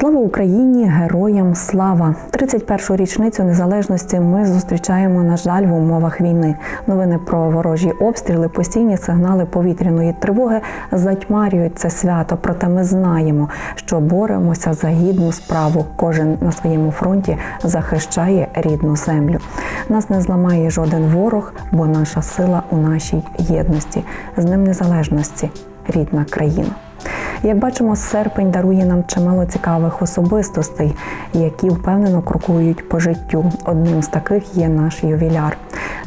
Слава Україні! Героям слава! 31-шу річницю незалежності ми зустрічаємо, на жаль, в умовах війни. Новини про ворожі обстріли, постійні сигнали повітряної тривоги затьмарюють це свято. Проте ми знаємо, що боремося за гідну справу. Кожен на своєму фронті захищає рідну землю. Нас не зламає жоден ворог, бо наша сила у нашій єдності. З ним незалежності, рідна країна. Як бачимо, серпень дарує нам чимало цікавих особистостей, які впевнено крокують по життю. Одним з таких є наш ювіляр.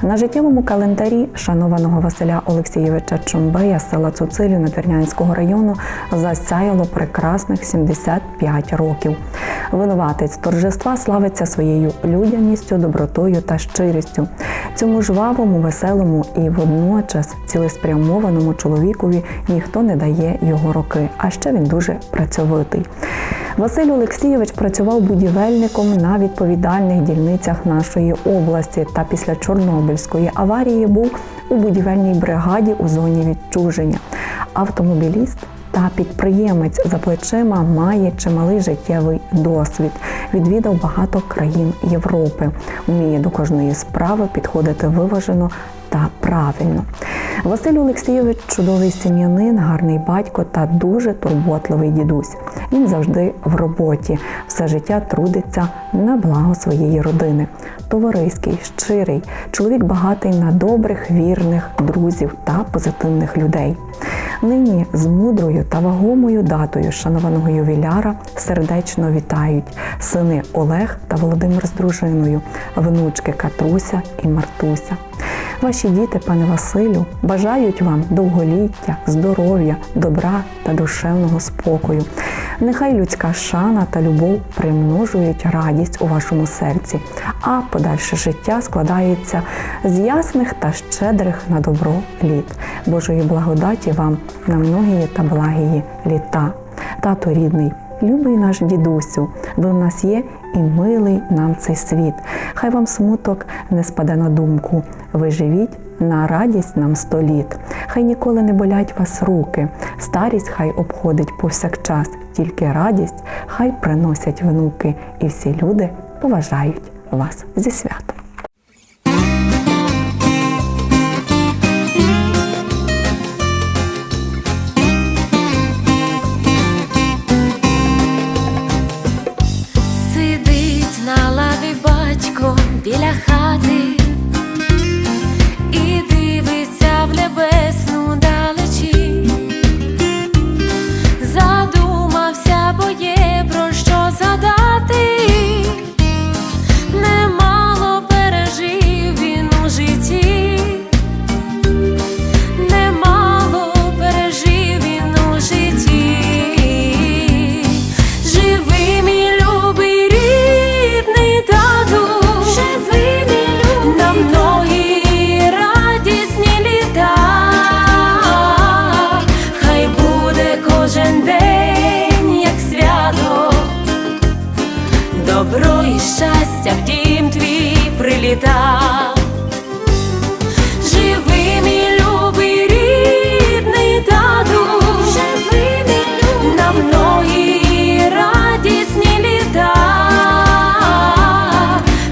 На життєвому календарі шанованого Василя Олексійовича Чумбея з села Цуцилю Надвірнянського району засяяло прекрасних 75 років. Винуватець торжества славиться своєю людяністю, добротою та щирістю. Цьому жвавому, веселому і водночас цілеспрямованому чоловікові ніхто не дає його роки. А ще він дуже працьовитий. Василь Олексійович працював будівельником на відповідальних дільницях нашої області та після Чорнобильської аварії був у будівельній бригаді у зоні відчуження. Автомобіліст та підприємець за плечима має чималий життєвий досвід. Відвідав багато країн Європи, вміє до кожної справи підходити виважено та правильно. Василь Олексійович чудовий сім'янин, гарний батько та дуже турботливий дідусь. Він завжди в роботі, все життя трудиться на благо своєї родини. Товариський, щирий, чоловік багатий на добрих, вірних друзів та позитивних людей. Нині з мудрою та вагомою датою шанованого ювіляра сердечно вітають сини Олег та Володимир з дружиною, внучки Катруся і Мартуся. Ваші діти, пане Василю, бажають вам довголіття, здоров'я, добра та душевного спокою. Нехай людська шана та любов примножують радість у вашому серці, а подальше життя складається з ясних та щедрих на добро літ. Божої благодаті вам на многії та благії літа. Тато рідний, любий наш дідусю, ви в нас є і милий нам цей світ. Хай вам смуток не спаде на думку. Ви живіть на радість нам сто літ. Хай ніколи не болять вас руки, старість хай обходить повсякчас, тільки радість хай приносять внуки, і всі люди поважають вас зі святом. Приліта. Живи, мій любий рідний тату, живи, мій любий, на многі радісні літа.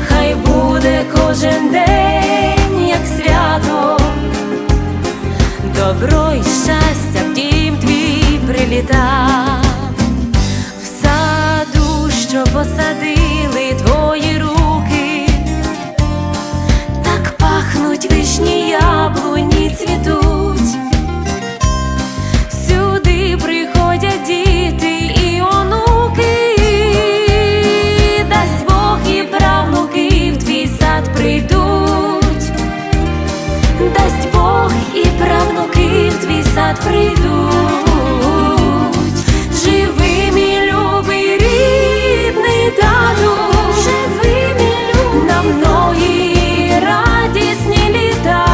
Хай буде кожен день, як свято, добро і щастя в дім твій приліта. Сад прийдуть. Живи, мій любий рідний тату, живи, мій любий, на многі радісні літа.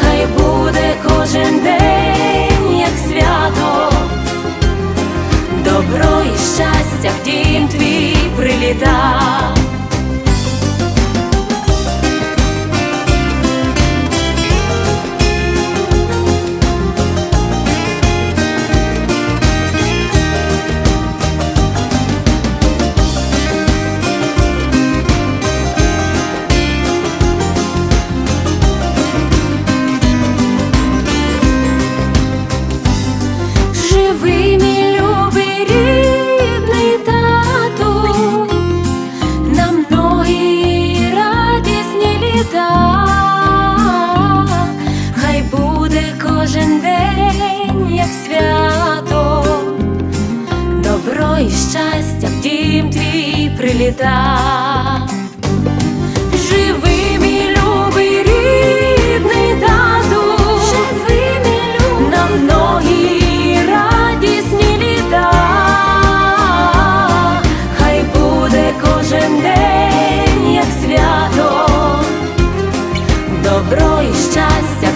Хай буде кожен день, як свято, добро і щастя в дім твій приліта. літа. Любий рідний тату, живи, мій любий, на многі радісні літа, хай буде кожен день, як свято, добро і щастя.